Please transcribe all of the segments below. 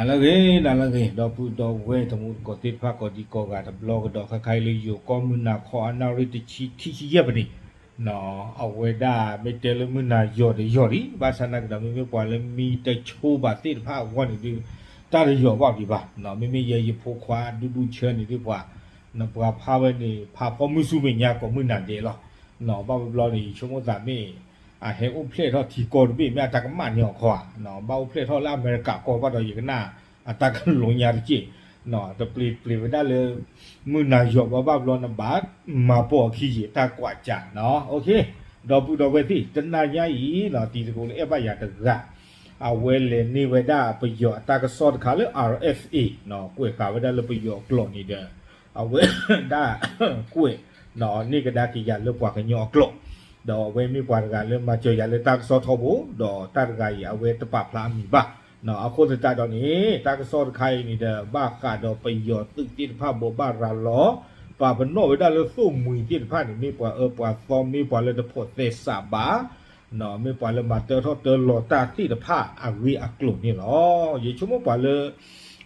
နာလကေနာလကေတော့ပူတော့ဝဲတမှုကိုတိဖာကိုဒီကိုကတဘလော့တော့ခခိုင်လေးယူကောမနာခေါ်အနာရတချီတီချီရပတိနော်အဝဲဒါမေတလမနာယော်ရယော်ရီဘာသနာကမေမေပွာလမီတချိုးပါတိဖာဝတ်နေဒီတာရယော်ပေါ့ဒီပါနော်မေမေရေရဖို့ခွာဒူဒူချဲနေဒီပွာနော်ပွာဖာဝဲနေဖာပေါ်မှုစုမညာကိုမနာတယ်လောနော်ဘာဘလော့နေချုံမသာမေ အဟဲဥပလက်တော့ဒီကော်ဘီမြတ်တကမညောခွာနော်ဘာဥပလက်တော့လာအမေရိကကောဘာတော့ယကနာ atakan lonya rje no to play play da le mu na yo ba ba lo na ba ma po khi ji ta kwa cha no okay တော့ပူတော့ဝဲတိတဏညာဤနော်ဒီစကုလေအပရတကအဝဲလေနေဝဒပယောအတကစောတခါလေ RFA နော်ကွေခါဝဒလေပယောကလောနေတဲ့အဝဲဒါကွေနော်နေကဒါကီရလေပွားကညောကလော တော့ဝဲမိပွားကလေမကြောရလေတကစောထောဖို့တော့တတကရအဝဲတပဖလားမိပါနော်အခုတတတော့နေတာကစောတခိုင်နေတဲ့ဘာကတော့ပယောตึกတိဖဘောဘာရာလော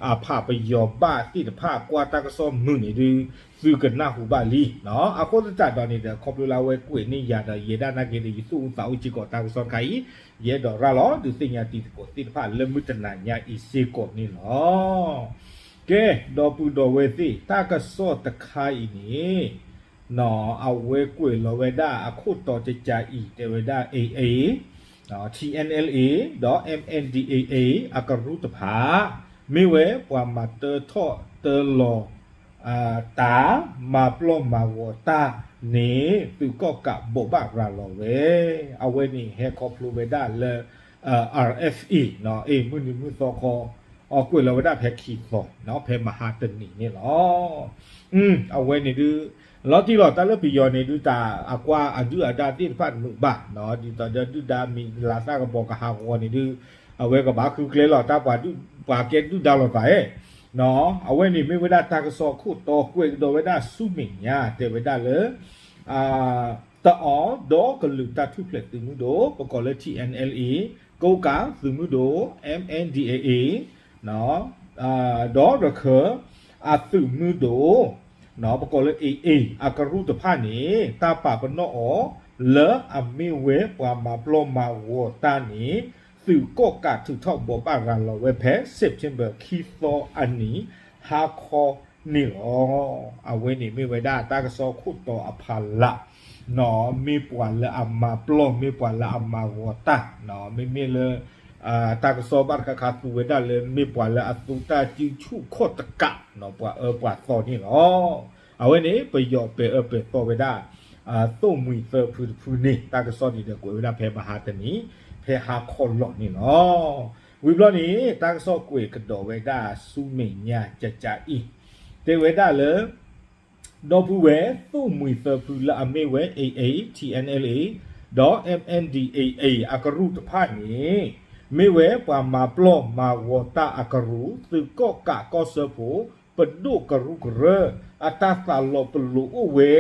pa beno we da le so mui ti pha ni mi pa e pa so mi pa le de pho te sa ba no mi pa le ma te tho te lo ta ti de pha a wi a klo ni lo ye chu mo pa le a pha pa yo ba ti de pha kwa ta ka so mu ni du su ka na hu ba li no a ko ta da ni de ko plu la we kwe ni ya da ye da na ke ni su sa u chi ko ta ka so kai ye do ra lo du sin ya ti ko ti de pha le mu ta na nya i se ko ni lo ကဲဒေါ်ပူဒေါ်ဝဲသိတာကစောတခိုင်နီနော်အဝဲကွေလောဝဲဒါအခုတော်ကြကြဤတေဝဒါ AA နော် TNLA .MNDAA အကရုတဖာ မေဝဲပွာမတထော့တလောအာတာမပလောမဝတာနေသူကောကဘောဘရာလောဝဲအဝဲနီဟဲကောဖလူဝဲဒါလေ RFE နော်အေမှုနိမှုသောခေါ် ออกกวยเราได้แพ้ขีดฟอเนาะแพ้มหาตนีนี่หรออืมเอาไว้นี่ดูลอที่เราตาเลปิยอนี่ดูตาอากว่าอันดูอาดาที่ฟันมือบะเนาะดีตอนเดูดามีลาซาก็บอกกะหาวนี่ดูเอาไว้ก็บาคือเคลเราตาปาดู ပါကက်တူဒါလောပါရဲ့နော်အဝဲနေမေဝဒတာကစောခုတော်ကွေတော်ဝဒစုမင်ညာတေဝဒလေအာတောဒေါကလူတာထုဖလက်တူမှုတို့ပကောလက်တီ NLA ကိုကာသူမှုတို့ MNDAA နော်အာဒေါရခအသူမှုတို့နော်ပကောလက် AA အကရုတဖာနေတာပပနောလအမေဝဲပွာမပလောမဝတာနီ သူကောကထုထောက်ဘောပါရလောဝဲဖဲ September ခီသောအနီဟာခောနီလောအဝဲနေမေဝဲဒါတာကစောခုတော်အဖာလာနော်မေပွာလေအမပလောမေပွာလေအမဝတာနော်မေမေလေ ah tak so bar ka khatu we da le mi pwa la atu ta ji chu kho ta ka no pwa e pwa so ni lo a we ni pe yo pe e pe so we da ah to mui fe phu phu ni ta ka so ni de ko we da phe ma ha ta ni phe ha kho lo ni lo wi blo ni ta ka so kwe ka do we da su me nya cha cha i te we da le တော့ဘူးဝဲသူ့မွေဖဖူလာအမေဝဲ AA TNLA .MNDAA အကရုတဖာနေမေဝဲပွာမာပလောမာဝတာအကရုသူကောကကောဆဖို ပဒုကရုကရအတသလောပလူအဝဲ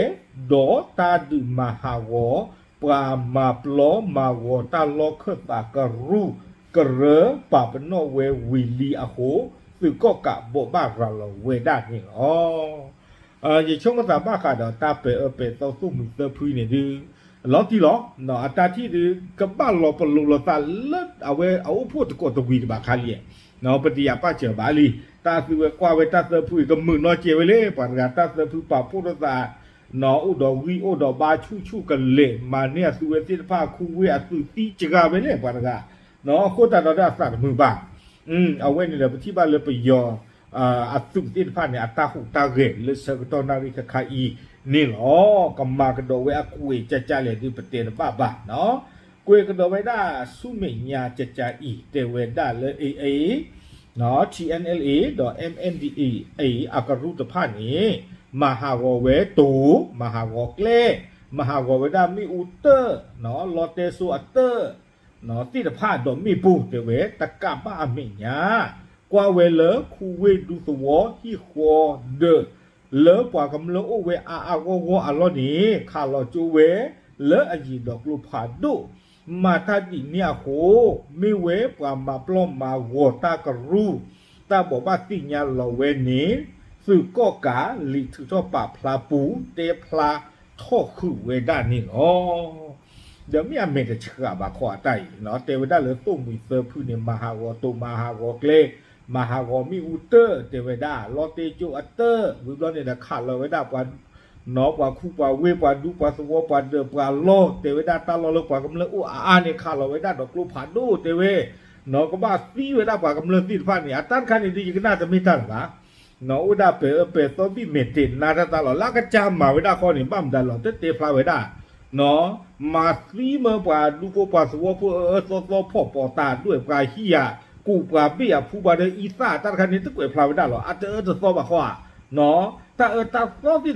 ဒေါ်တာဒုမဟာဝပွာမာပလောမာဝတာလောခတာကရုကရပပနောဝဲဝီလီအဟိုသူကောကဘောဘာရလောဝဲဒနေဩအာရေချုံကတာဘခါတော့တပေအပေတော့သူ့မှုသဖူးနေဒီလောတီလောနော်အတာတိဒီကပတ်လောပလူလောတာလက်အဝဲအုပ်ဖို့တကောတဝီတပါခါလီနော်ပတိယပချေဘာလီ ta tu qua với ta tu phu cầm mừng nó chế với lệ bản gà ta tu phu bảo phu đó ta nó ô đó vi ô đó ba chu chu cần lệ mà nè tu với tiên pha khu với à tu ti chỉ gà với lệ bản gà nó cô ta nó đã sẵn mừng bảng ừ ở bên này là chỉ ba lệ bây giờ à tu tiên pha này ta hụ ta ghệ lệ sợ cái tao nari cái khai y nên nó cầm mà cái đồ với à quỳ cha cha lệ đi bật tiền ba ba nó quỳ cái đồ với đã su mình nhà cha cha y để về đã lệ ấy ấy နော် tnla.mnda အကရုတဖာနေမဟာဝဝဲတူမဟာဝကလေမဟာဝဝဒမိဥတနော်လော်တေဆူအတနော်တိတဖာတော့မိပူတဝဲတကပအမိညာကွာဝဲလခုဝဲဒူသဝဟီခေါ်ဒလေပွားကမလောဝဲအာအာဝဝအလောနေခါလောကျူဝဲလေအကြီးတော့ကလူဖာဒူ มาถ้าดิเนี่ยโหไม่เวฟกว่ามาปล้อมมาโวตากรูตาบอกว่าสิ่งยาเราเวนี้สื่อก็กาหลีถือชอบปาพลาปูเตพลาทอคือเวด้านี่เนาเดี๋ยวมีอเมริกเชื่อบาขวาใจเนาะเตวด้าเหลือตุ้มมีเซอร์พูเนี่ยมาฮาวตมาฮาวเกลมาฮาวมีอูเตอร์เตวด้าลอเตจูอัตเตอร์วิบลอนเนี่ยขาดเราไว้ด้าวัน นอปวาคู่ปวาเวปวาดูปวาสวปวาเดือปวาโลเตเวดาตาลอเลปวากำเลืออ้าเนี่ยขาเราไว้ได้ดอกกลูผ่านดูเตเวนอก็บ้าซีเวดาปวากำเลือซีฟ้าเนี่ยตั้นขันนี้ดีก็น่าจะไม่ตั้นนะนออุดาเปเอเปตอบีเมตินนาตาตาลอลากจามมาเวดาข้อนี่บ้ามดานหลอเตเตฟลาเวดาเนาะมาซีเมื่อปวาดูปวาสวปวาเออซอซพ่อปอตาด้วยปลาเฮียกูปลาเบี้ยผู้บาเดอีซ่าตั้นขันนี้ตะเกเยบพลาเวดาหรออาจจะเออจะซอบะข้อ ดาบากาดตุโกกาปาปนเวสุมิเตพืและอมิเวปามาปลอมาวตานี RFA คือเกลเซอร์เนาะซีดอซีกว่าเวดาตุ้มมีเซอร์ผู้ปากตุตาเปออะเมียเนาะเซกโลดอตุ้มมีเซอร์ผู้ปากตุตาเปอบาศาสนากีเซกโลอ่าเวดาตนิดีบาเตเวดาจะจานี่เดไม่ไม่ละ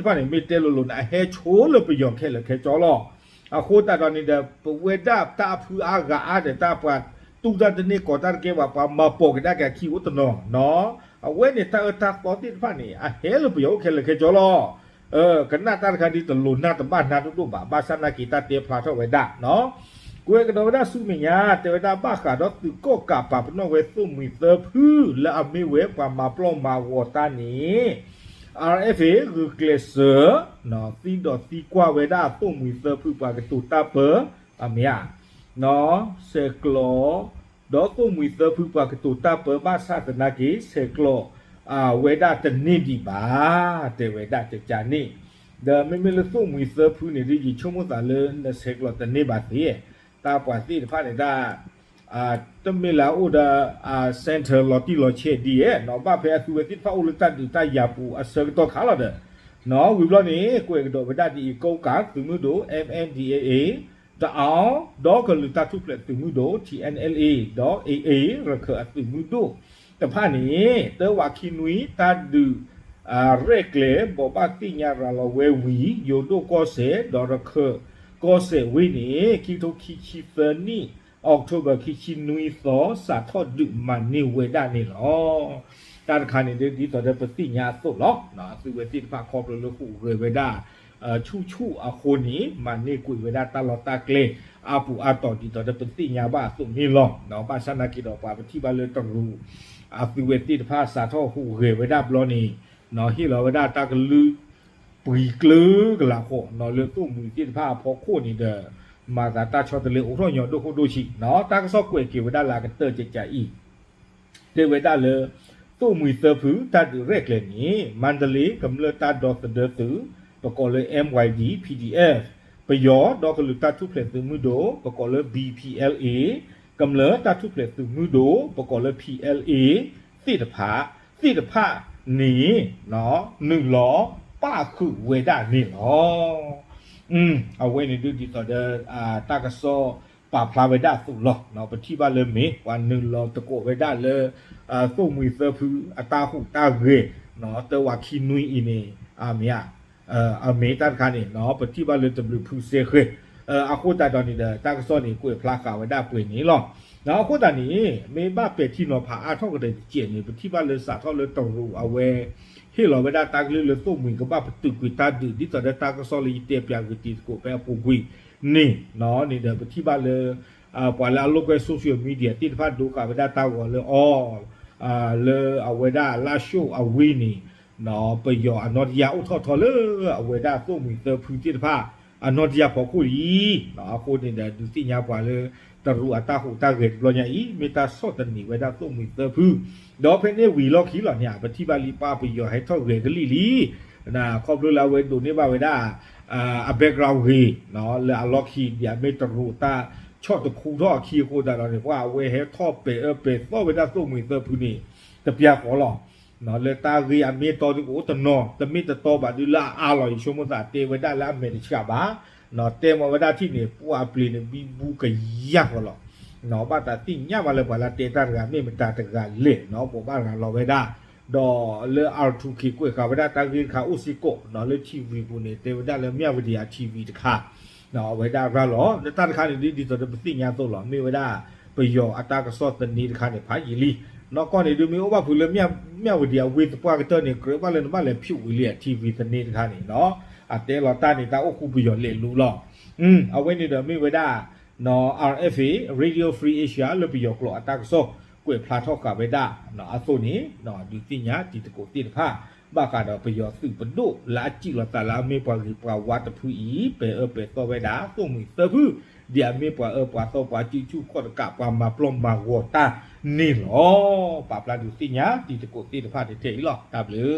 ตุ้มมีเซอร์ผู้นี่ดีชมตาเลนเซกโลตนิ RFA ကူကလစနော်တီဒတီကွာဝေဒာပုံမူသဖူပါကတူတာပအမယနော်ဆေကလောဒေါကုမူသဖူပါကတူတာပဘာသာတနာကေဆေကလောအာဝေဒာတနိဒီပါတေဝေဒာတကြနိဒါမေမေလစုမူသဖူနေဒီချုံမသာလဲဆေကလောတနိပါသေးတာပွားသေးတဖာနေတာ အာတမေလာအိုဒါအာစင်တာလော်တီလော်ချေဒီရဲ့နော်ဘာဖဲအသူဝတိဖောက်လတ်တူတရပူအစတော့ခါလာတဲ့နော်ဝီဘလော့နေကိုယ်ကတော့ဗဒတီကုန်းကသူမှုတို့ MNDAA တအောင်ဒေါကလူတာထုပလက်သူမှုတို့ TNLA ဒေါ AA ရခအသူမှုတို့တဖာနေတဲဝါခီနွီတာဒူအာရက်လေဘောပါတိညာရာလဝဲဝီယိုတို့ကောစေဒေါ်ရခကောစေဝီနေကီတိုခီချီဖနီ အောက်တိုဘာခိချီနွီသောစာထော့ဒုမနေဝေဒနေလောတာခါနေဒီတော်တဲ့ပတိညာသုတ်လောနော်သူဝေတိတပါခေါ်လို့လို့ခုရေဝေဒအချူချူအခုနီမနေကွေဝေဒတာလောတာကလေအပူအတော်ဒီတော်တဲ့ပတိညာဘာသုမီလောနော်ပါသနာကိတော်ပါပတိပါလေတော်ရူအပူဝေတိတပါစာထော့ဟုရေဝေဒဘလောနီနော်ဟီလောဝေဒတာကလူပီကလကလာခေါ်နော်လေသူမူတိတပါဖို့ခိုနေတဲ့ mà ta ta cho tele ổ nhỏ đô đô chỉ nó ta có so quệ kiểu đã là cái tờ chạy chạy y để với ta lơ tổ mùi tờ phứ ta được rec lên nhỉ mandalay cầm lơ ta đo tờ đơ tứ và có lơ MYD PDF bây giờ đó có lơ ta thu phép từ mưu đố và có lơ BPLA cầm lơ ta thu phép từ mưu đố và có lơ PLA tiết phá tiết phá nỉ nó nâng ló ba khử về đà nỉ nó อื มเอาไว้ในดูดีต่อเดออ่าตากะซอป่าพลาเวดาสุลอเนาะปฏิบัติเลยเมวันหนึ่งรอตะโกเวดาเลยอ่าส่งมือเซอร์ฟูอัตาหุตาเรเนาะเตวาคินุยอีนี่อาเมียเอ่ออเมตันคานี่เนาะปฏิบัติเลยตะบลูพูเซเคเอ่อအခုတတော်နေတဲ့တက္ကစောနေကိုဖလာခဝဒပွေနေလောနော်အခုတနေမေဘเป็ดที่นอผาอาထောက်တဲ့ကျင်နေပฏิบัติเลยสาထောက် ဟေလောဝဒတာကလလတုံမီကပပတုကွတာဒီဒီတရတာကဆောလီတေပြကွတီကိုပဲပူကွီနေနော်နေတဲ့ပတိပါလေအပွာလာလောကဆိုရှယ်မီဒီယာတိဖတ်ဒုကဝဒတာဝလေအော်အာလေအဝဒလာရှိုအဝီနီနော်ပယောအနော်ဒီယာဥထောထောလေအဝဒတုံမီတဖူတိတဖတ် ku yi no a ko ni da du ti nya pa le ตรูอัตาหูตาเกตบลญาอีเมตาสอตนีเวดาตุมิเตพืดอเพเนวีลอขีหลอเนี่ยปฏิบาลีปาปิยอให้ทอเกกลีลีนะครอบรู้ลาเวดูนี่บาเวดาอ่าa background เฮเนาะเลอะล็อกขีเดียเมตรูตาชอบตะคูทอคีโคดาเ နော်လေတာရီအမေတော်ဒီကိုတနော်တမိတတော်ပါဒီလာအာလော်ရှုံးမသာတေဝဒလာအမေချကပါနော်တေမဝဒတိနေပူအပလီနေဘီဘူးကရဟလောနော်ဘာတာတိညပါလေပါလာတေတာကမေမတာတကလေနော်ပေါ်ပါကလော်ဝေဒါဒေါ်လေ R2K ကိုခါဝဒတာရီခါဥစီကိုနော်လေ TV ကိုနေတေဝဒလေမြဝဒီယာ TV တခါနော်ဝေဒါကလောတတခါနေဒီဒီတော့ပတိညာတော့လောမေဝဒါပယောအတာကစောတနီတခါနေဖာယီလီ နော်ကောနေဒီမျိုးဘာဖူလေမြမြဝဒီယာဝေတပွားကတော့နေကရပါလေမလေဖြူဝီလီတီဗီတနေတခါနေနော်အတဲလောတာနေတာအခုပယောလေလူလောอืมအဝဲနေတော့မေဝဒနော် RFA Radio Free Asia လို့ပြီးရောကလောအတက်ဆောကွယ်ဖလာထောက်ကပဲဒါနော်အဆိုနေနော်ဒီတင်ညာဒီတကိုတိတဖာ ဘာကတော့ပယောစုပဒုလာကြည့်လာတလာမေပွားကြီးပွားဝတ်တဖူဤပေအပေတော့ပဲဒါသုံးမီသဘူးဒီအမေပွားအပွားတော့ပွားကြည့်ချူခေါ်ကပွားမှာပလုံမှာဝတာနေလောပပလာဒီတင်ညာဒီတကိုတိတဖာတဲ့တဲ့လော W